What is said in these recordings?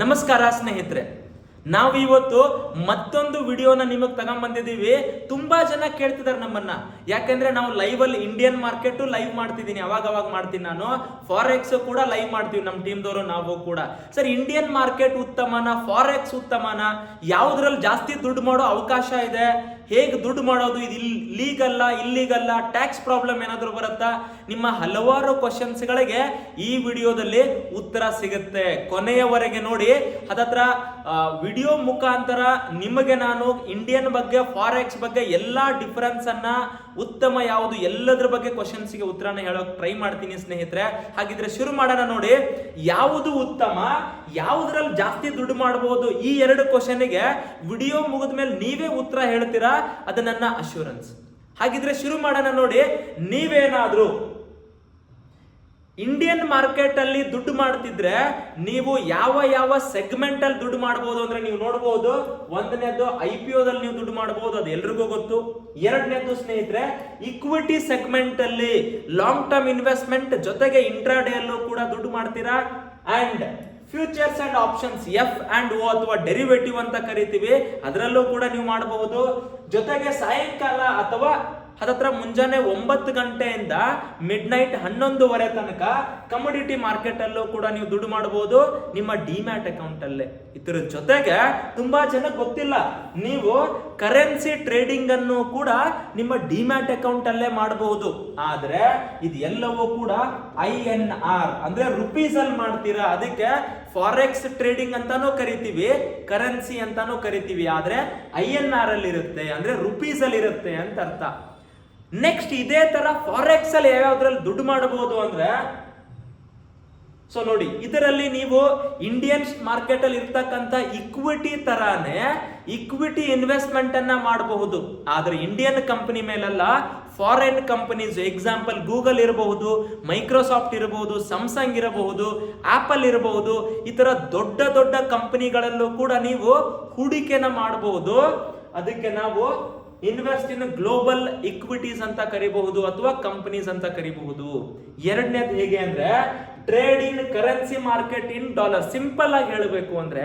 ನಮಸ್ಕಾರ ಸ್ನೇಹಿತರೆ. ನಾವು ಇವತ್ತು ಮತ್ತೊಂದು ವಿಡಿಯೋನ ನಿಮಗೆ ತಗೊಂಬಂದಿದ್ದೀವಿ. ತುಂಬಾ ಜನ ಕೇಳ್ತಿದ್ದಾರೆ ನಮ್ಮನ್ನ. ಯಾಕಂದ್ರೆ ನಾವು ಲೈವ್ ಅಲ್ಲಿ ಇಂಡಿಯನ್ ಮಾರ್ಕೆಟ್ ಲೈವ್ ಮಾಡ್ತಿದ್ದೀನಿ. ಅವಾಗ ಅವಾಗ ಮಾಡ್ತೀನಿ ನಾನು. ಫಾರೆಕ್ಸ್ ಕೂಡ ಲೈವ್ ಮಾಡ್ತೀವಿ ನಮ್ಮ ಟೀಮ್ದವರು ನಾವು ಕೂಡ. ಸರ್ ಇಂಡಿಯನ್ ಮಾರ್ಕೆಟ್ ಉತ್ತಮನ? ಫಾರೆಕ್ಸ್ ಉತ್ತಮನ? ಯಾವ್ದ್ರಲ್ಲಿ ಜಾಸ್ತಿ ದುಡ್ಡು ಮಾಡೋ ಅವಕಾಶ ಇದೆ? ಹೇಗೆ ದುಡ್ಡು ಮಾಡೋದು? ಇದು ಲೀಗಲ್ಲ ಇಲ್ಲೀಗಲ್ಲ ಟ್ಯಾಕ್ಸ್ ಪ್ರಾಬ್ಲಮ್ ಏನಾದರೂ ಬರುತ್ತಾ? ನಿಮ್ಮ ಹಲವಾರು ಕ್ವಶನ್ಸ್ಗಳಿಗೆ ಈ ವಿಡಿಯೋದಲ್ಲಿ ಉತ್ತರ ಸಿಗುತ್ತೆ. ಕೊನೆಯವರೆಗೆ ನೋಡಿ ಅದತ್ರ ವಿಡಿಯೋ ಮುಖಾಂತರ ನಿಮಗೆ ನಾನು ಇಂಡಿಯನ್ ಬಗ್ಗೆ ಫಾರೆಕ್ಸ್ ಬಗ್ಗೆ ಎಲ್ಲ ಡಿಫರೆನ್ಸ್ ಅನ್ನ ಉತ್ತಮ ಯಾವುದು ಎಲ್ಲದ್ರ ಬಗ್ಗೆ ಕ್ವಶನ್ಸ್ಗೆ ಉತ್ತರನ ಹೇಳೋಕೆ ಟ್ರೈ ಮಾಡ್ತೀನಿ ಸ್ನೇಹಿತರೆ. ಹಾಗಿದ್ರೆ ಶುರು ಮಾಡೋಣ ನೋಡಿ. ಯಾವುದು ಉತ್ತಮ, ಯಾವುದ್ರಲ್ಲಿ ಜಾಸ್ತಿ ದುಡ್ಡು ಮಾಡಬಹುದು ಈ ಎರಡು ಕ್ವಶನ್ಗೆ ವಿಡಿಯೋ ಮುಗಿದ ಮೇಲೆ ನೀವೇ ಉತ್ತರ ಹೇಳ್ತೀರಾ? ಅದು ನನ್ನ ಅಶ್ಯೂರೆನ್ಸ್ ಹಾಗಿದ್ರೆ ಶುರು ಮಾಡೋಣ ನೋಡಿ. ನೀವೇನಾದ್ರೂ ಇಂಡಿಯನ್ ಮಾರ್ಕೆಟ್ ಅಲ್ಲಿ ದುಡ್ಡು ಮಾಡ್ತಿದ್ರೆ ನೀವು ಯಾವ ಯಾವ ಸೆಗ್ಮೆಂಟ್ ಅಲ್ಲಿ ದುಡ್ಡು ಮಾಡಬಹುದು ಅಂದ್ರೆ ನೀವು ನೋಡಬಹುದು ಒಂದನೇದು ಐ ಪಿ ಓದಲ್ಲಿ ನೀವು ದುಡ್ಡು ಮಾಡಬಹುದು ಅದು ಎಲ್ರಿಗೂ ಗೊತ್ತು. ಎರಡನೇದು ಸ್ನೇಹಿತರೆ ಇಕ್ವಿಟಿ ಸೆಗ್ಮೆಂಟ್ ಅಲ್ಲಿ ಲಾಂಗ್ ಟರ್ಮ್ ಇನ್ವೆಸ್ಟ್ಮೆಂಟ್ ಜೊತೆಗೆ ಇಂಟ್ರಾಡೇ ಅಲ್ಲೂ ಕೂಡ ದುಡ್ಡು ಮಾಡ್ತೀರಾ? And futures and options F and O ಅಥವಾ ಡೆರಿವೇಟಿವ್ ಅಂತ ಕರಿತೀವಿ. ಅದರಲ್ಲೂ ಕೂಡ ನೀವು ಮಾಡಬಹುದು ಜೊತೆಗೆ ಸಾಯಂಕಾಲ ಅಥವಾ ಹತ್ತತ್ರ ಮುಂಜಾನೆ ಒಂಬತ್ತು ಗಂಟೆಯಿಂದ ಮಿಡ್ ನೈಟ್ ಹನ್ನೊಂದುವರೆ ತನಕ ಕಮೋಡಿಟಿ ಮಾರ್ಕೆಟ್ ಅಲ್ಲೂ ಕೂಡ ನೀವು ದುಡ್ಡು ಮಾಡಬಹುದು ನಿಮ್ಮ ಡಿಮ್ಯಾಟ್ ಅಕೌಂಟ್ ಅಲ್ಲೇ. ಇದರ ಜೊತೆಗೆ ತುಂಬಾ ಜನ ಗೊತ್ತಿಲ್ಲ. ನೀವು ಕರೆನ್ಸಿ ಟ್ರೇಡಿಂಗ್ ಅನ್ನು ಕೂಡ ನಿಮ್ಮ ಡಿಮ್ಯಾಟ್ ಅಕೌಂಟ್ ಅಲ್ಲೇ ಮಾಡಬಹುದು ಆದರೆ ಇದು ಎಲ್ಲವೂ ಕೂಡ ಐ ಎನ್ ಆರ್ ಅಂದ್ರೆ ರುಪೀಸ್ ಅಲ್ಲಿ ಮಾಡ್ತೀರಾ? ಅದಕ್ಕೆ ಫಾರೆಕ್ಸ್ ಟ್ರೇಡಿಂಗ್ ಅಂತಾನೂ ಕರಿತೀವಿ ಕರೆನ್ಸಿ ಅಂತಾನೂ ಕರಿತೀವಿ. ಆದ್ರೆ ಐ ಎನ್ ಆರ್ ಅಲ್ಲಿ ಇರುತ್ತೆ ಅಂದ್ರೆ ರುಪೀಸ್ ಅಲ್ಲಿ ಇರುತ್ತೆ ಅಂತ ಅರ್ಥ. ನೆಕ್ಸ್ಟ್ ಇದೇ ತರ ಫಾರೆಕ್ಸ್ ಅಲ್ಲಿ ಯಾವ್ಯಾವ್ದ್ರಲ್ಲಿ ದುಡ್ಡು ಮಾಡಬಹುದು ಅಂದ್ರೆ ಸೊ ನೋಡಿ, ಇದರಲ್ಲಿ ನೀವು ಇಂಡಿಯನ್ ಮಾರ್ಕೆಟ್ ಅಲ್ಲಿ ಇರ್ತಕ್ಕಂಥ ಇಕ್ವಿಟಿ ತರಾನೇ ಇಕ್ವಿಟಿ ಇನ್ವೆಸ್ಟ್ಮೆಂಟ್ ಅನ್ನ ಮಾಡಬಹುದು. ಆದ್ರೆ ಇಂಡಿಯನ್ ಕಂಪನಿ ಮೇಲೆಲ್ಲ ಫಾರಿನ್ ಕಂಪನೀಸ್ ಎಕ್ಸಾಂಪಲ್ ಗೂಗಲ್ ಇರಬಹುದು ಮೈಕ್ರೋಸಾಫ್ಟ್ ಇರಬಹುದು ಸ್ಯಾಮ್ಸಂಗ್ ಇರಬಹುದು ಆಪಲ್ ಇರಬಹುದು, ಈ ದೊಡ್ಡ ದೊಡ್ಡ ಕಂಪನಿಗಳಲ್ಲೂ ಕೂಡ ನೀವು ಹೂಡಿಕೆನ ಮಾಡಬಹುದು. ಅದಕ್ಕೆ ನಾವು ಇನ್ವೆಸ್ಟ್ ಇನ್ ಗ್ಲೋಬಲ್ ಇಕ್ವಿಟೀಸ್ ಅಂತ ಕರಿಬಹುದು ಅಥವಾ ಕಂಪನೀಸ್ ಅಂತ ಕರಿಬಹುದು. ಎರಡನೇದು ಹೇಗೆ ಅಂದ್ರೆ trade in currency market in dollar. Simple ಆಗಿ ಹೇಳಬೇಕು ಅಂದ್ರೆ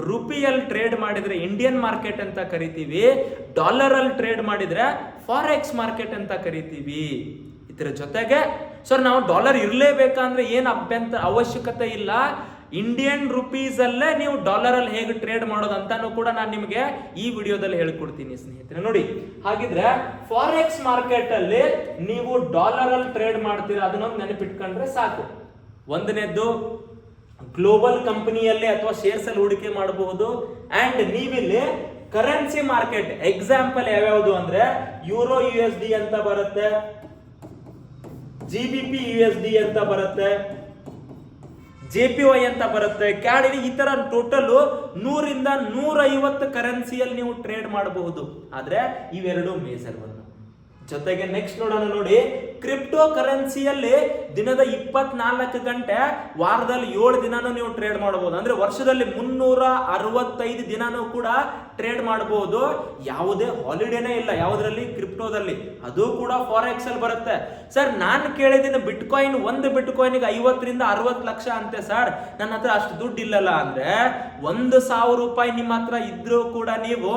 ರುಪಿಯಲ್ಲಿ ಟ್ರೇಡ್ ಮಾಡಿದ್ರೆ ಇಂಡಿಯನ್ ಮಾರ್ಕೆಟ್ ಅಂತ ಕರಿತೀವಿ ಡಾಲರ್ ಅಲ್ಲಿ ಟ್ರೇಡ್ ಮಾಡಿದ್ರೆ ಫಾರೆಕ್ಸ್ ಮಾರ್ಕೆಟ್ ಅಂತ ಕರಿತೀವಿ. ಇದರ ಜೊತೆಗೆ ಸರ್ ನಾವು ಡಾಲರ್ ಇರಲೇಬೇಕಂದ್ರೆ ಏನು ಅಭ್ಯಂತರ ಅವಶ್ಯಕತೆ ಇಲ್ಲ ಇಂಡಿಯನ್ ರುಪೀಸ್ ಅಲ್ಲೇ ನೀವು ಡಾಲರ್ ಅಲ್ಲಿ ಹೇಗೆ ಟ್ರೇಡ್ ಮಾಡೋದು ಅಂತಾನು ಕೂಡ ನಾನು ನಿಮಗೆ ಈ ವಿಡಿಯೋದಲ್ಲಿ ಹೇಳ್ಕೊಡ್ತೀನಿ ಸ್ನೇಹಿತರೆ. ನೋಡಿ, ಹಾಗಿದ್ರೆ ಫಾರೆಕ್ಸ್ ಮಾರ್ಕೆಟ್ ಅಲ್ಲಿ ನೀವು ಡಾಲರ್ ಅಲ್ಲಿ ಟ್ರೇಡ್ ಮಾಡ್ತೀರಾ ಅದನ್ನೊಂದು ನೆನಪಿಟ್ಕೊಂಡ್ರೆ ಸಾಕು. ಒಂದನೇದ್ದು ಗ್ಲೋಬಲ್ ಕಂಪನಿಯಲ್ಲಿ ಅಥವಾ ಶೇರ್ಸ್ ಅಲ್ಲಿ ಹೂಡಿಕೆ ಮಾಡಬಹುದು. ಅಂಡ್ ನೀವಿಲ್ಲಿ ಕರೆನ್ಸಿ ಮಾರ್ಕೆಟ್ ಎಕ್ಸಾಂಪಲ್ ಯಾವ್ಯಾವುದು ಅಂದ್ರೆ ಯೂರೋ ಯು ಎಸ್ ಡಿ ಅಂತ ಬರುತ್ತೆ G B P U S D ಅಂತ ಬರುತ್ತೆ ಜೆ ಪಿ ವೈ ಅಂತ ಬರುತ್ತೆ. ಕ್ಯಾಡ್ ಈ ತರ ಟೋಟಲ್ ನೂರಿಂದ ನೂರೈವತ್ತು ಕರೆನ್ಸಿಯಲ್ಲಿ ನೀವು ಟ್ರೇಡ್ ಮಾಡಬಹುದು. ಆದ್ರೆ ಇವೆರಡು ಮೇಜರ್ ಒಂದು ಜೊತೆಗೆ ನೆಕ್ಸ್ಟ್ ನೋಡೋಣ ನೋಡಿ. ಕ್ರಿಪ್ಟೋ ಕರೆನ್ಸಿಯಲ್ಲಿ ದಿನದ ಇಪ್ಪತ್ನಾಲ್ಕು ಗಂಟೆ ವಾರದಲ್ಲಿ ಏಳು ದಿನಾನು ನೀವು ಟ್ರೇಡ್ ಮಾಡಬಹುದು. ಅಂದ್ರೆ ವರ್ಷದಲ್ಲಿ ಮುನ್ನೂರ ಅರವತ್ತೈದು ದಿನಾನು ಕೂಡ ಟ್ರೇಡ್ ಮಾಡಬಹುದು ಯಾವುದೇ ಹಾಲಿಡೇನೇ ಇಲ್ಲ, ಯಾವುದರಲ್ಲಿ? ಕ್ರಿಪ್ಟೋದಲ್ಲಿ ಅದು ಕೂಡ ಫಾರೆಕ್ಸ್ ಅಲ್ಲಿ ಬರುತ್ತೆ. ಸರ್ ನಾನು ಕೇಳಿದ್ದೀನಿ ಬಿಟ್ ಕಾಯಿನ್ ಒಂದು ಬಿಟ್ ಕಾಯಿನ್ಗೆ ಐವತ್ತರಿಂದ ಅರವತ್ತು ಲಕ್ಷ ಅಂತೆ ಸರ್ ನನ್ನ ಹತ್ರ ಅಷ್ಟು ದುಡ್ಡು ಇಲ್ಲಲ್ಲ ಅಂದ್ರೆ, ಒಂದು ಸಾವಿರ ರೂಪಾಯಿ ನಿಮ್ಮ ಹತ್ರ ಇದ್ರೂ ಕೂಡ ನೀವು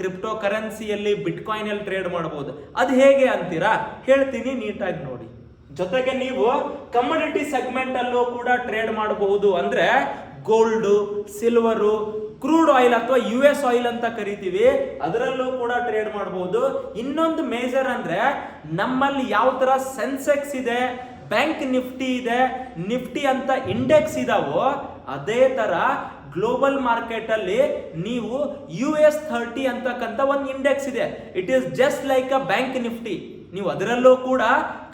ಕ್ರಿಪ್ಟೋ ಕರೆನ್ಸಿಯಲ್ಲಿ ಬಿಟ್ ಕಾಯಿನ್ ಅಲ್ಲಿ ಟ್ರೇಡ್ ಮಾಡಬಹುದು ಅದು ಹೇಗೆ ಅಂತೀರಾ? ಹೇಳ್ತೀನಿ ನೀಟಾಗಿ ನೋಡಿ. ಜೊತೆಗೆ ನೀವು ಕಮ್ಯುನಿಟಿ ಸೆಗ್ಮೆಂಟ್ ಅಲ್ಲೂ ಕೂಡ ಟ್ರೇಡ್ ಮಾಡಬಹುದು ಅಂದ್ರೆ ಗೋಲ್ಡ್ ಸಿಲ್ವರು ಕ್ರೂಡ್ ಆಯಿಲ್ ಅಥವಾ ಯು ಎಸ್ ಆಯಿಲ್ ಅಂತ ಕರಿತೀವಿ, ಅದರಲ್ಲೂ ಕೂಡ ಟ್ರೇಡ್ ಮಾಡಬಹುದು ಇನ್ನೊಂದು ಮೇಜರ್ ಅಂದ್ರೆ ನಮ್ಮಲ್ಲಿ ಯಾವ ತರ ಸೆನ್ಸೆಕ್ಸ್ ಇದೆ ಬ್ಯಾಂಕ್ ನಿಫ್ಟಿ ಇದೆ ನಿಫ್ಟಿ ಅಂತ ಇಂಡೆಕ್ಸ್ ಇದಾವೋ, ಅದೇ ತರ ಗ್ಲೋಬಲ್ ಮಾರ್ಕೆಟ್ ಅಲ್ಲಿ ನೀವು ಯು ಎಸ್ ಥರ್ಟಿ ಅಂತಕ್ಕಂಥ ಒಂದು ಇಂಡೆಕ್ಸ್ ಇದೆ. It is just like a bank Nifty ನೀವು ಅದರಲ್ಲೂ ಕೂಡ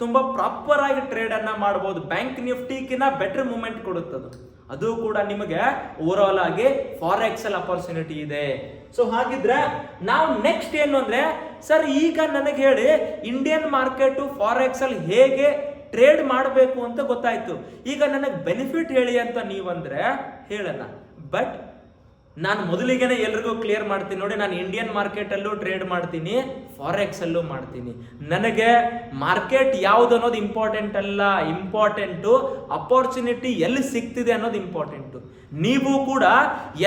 ತುಂಬಾ ಪ್ರಾಪರ್ ಆಗಿ ಟ್ರೇಡ್ ಅನ್ನ ಮಾಡಬಹುದು ಬ್ಯಾಂಕ್ ನಿಫ್ಟಿಗಿನ ಬೆಟರ್ ಮೂಮೆಂಟ್ ಕೊಡುತ್ತದು. ಅದು ಕೂಡ ನಿಮಗೆ ಓವರ್ ಆಲ್ ಆಗಿ ಫಾರ್ ಎಕ್ಸೆಲ್ ಅಪರ್ಚುನಿಟಿ ಇದೆ. ಸೊ ಹಾಗಿದ್ರೆ ನಾವು ನೆಕ್ಸ್ಟ್ ಏನು ಅಂದ್ರೆ ಸರ್ ಈಗ ನನಗೆ ಹೇಳಿ ಇಂಡಿಯನ್ ಮಾರ್ಕೆಟ್ ಫಾರ್ ಎಕ್ಸೆಲ್ ಹೇಗೆ ಟ್ರೇಡ್ ಮಾಡಬೇಕು ಅಂತ ಗೊತ್ತಾಯ್ತು. ಈಗ ನನಗೆ ಬೆನಿಫಿಟ್ ಹೇಳಿ ಅಂತ ನೀವಂದ್ರೆ ಹೇಳೋಣ ಬಟ್ ನಾನು ಮೊದಲಿಗೆನೆ ಎಲ್ರಿಗೂ ಕ್ಲಿಯರ್ ಮಾಡ್ತೀನಿ. ನೋಡಿ, ನಾನು ಇಂಡಿಯನ್ ಮಾರ್ಕೆಟಲ್ಲೂ ಟ್ರೇಡ್ ಮಾಡ್ತೀನಿ ಫಾರೆಕ್ಸ್ ಅಲ್ಲೂ ಮಾಡ್ತೀನಿ. ನನಗೆ ಮಾರ್ಕೆಟ್ ಯಾವುದು ಅನ್ನೋದು ಇಂಪಾರ್ಟೆಂಟ್ ಅಲ್ಲ ಇಂಪಾರ್ಟೆಂಟು ಅಪಾರ್ಚುನಿಟಿ ಎಲ್ಲಿ ಸಿಗ್ತಿದೆ ಅನ್ನೋದು ಇಂಪಾರ್ಟೆಂಟು ನೀವು ಕೂಡ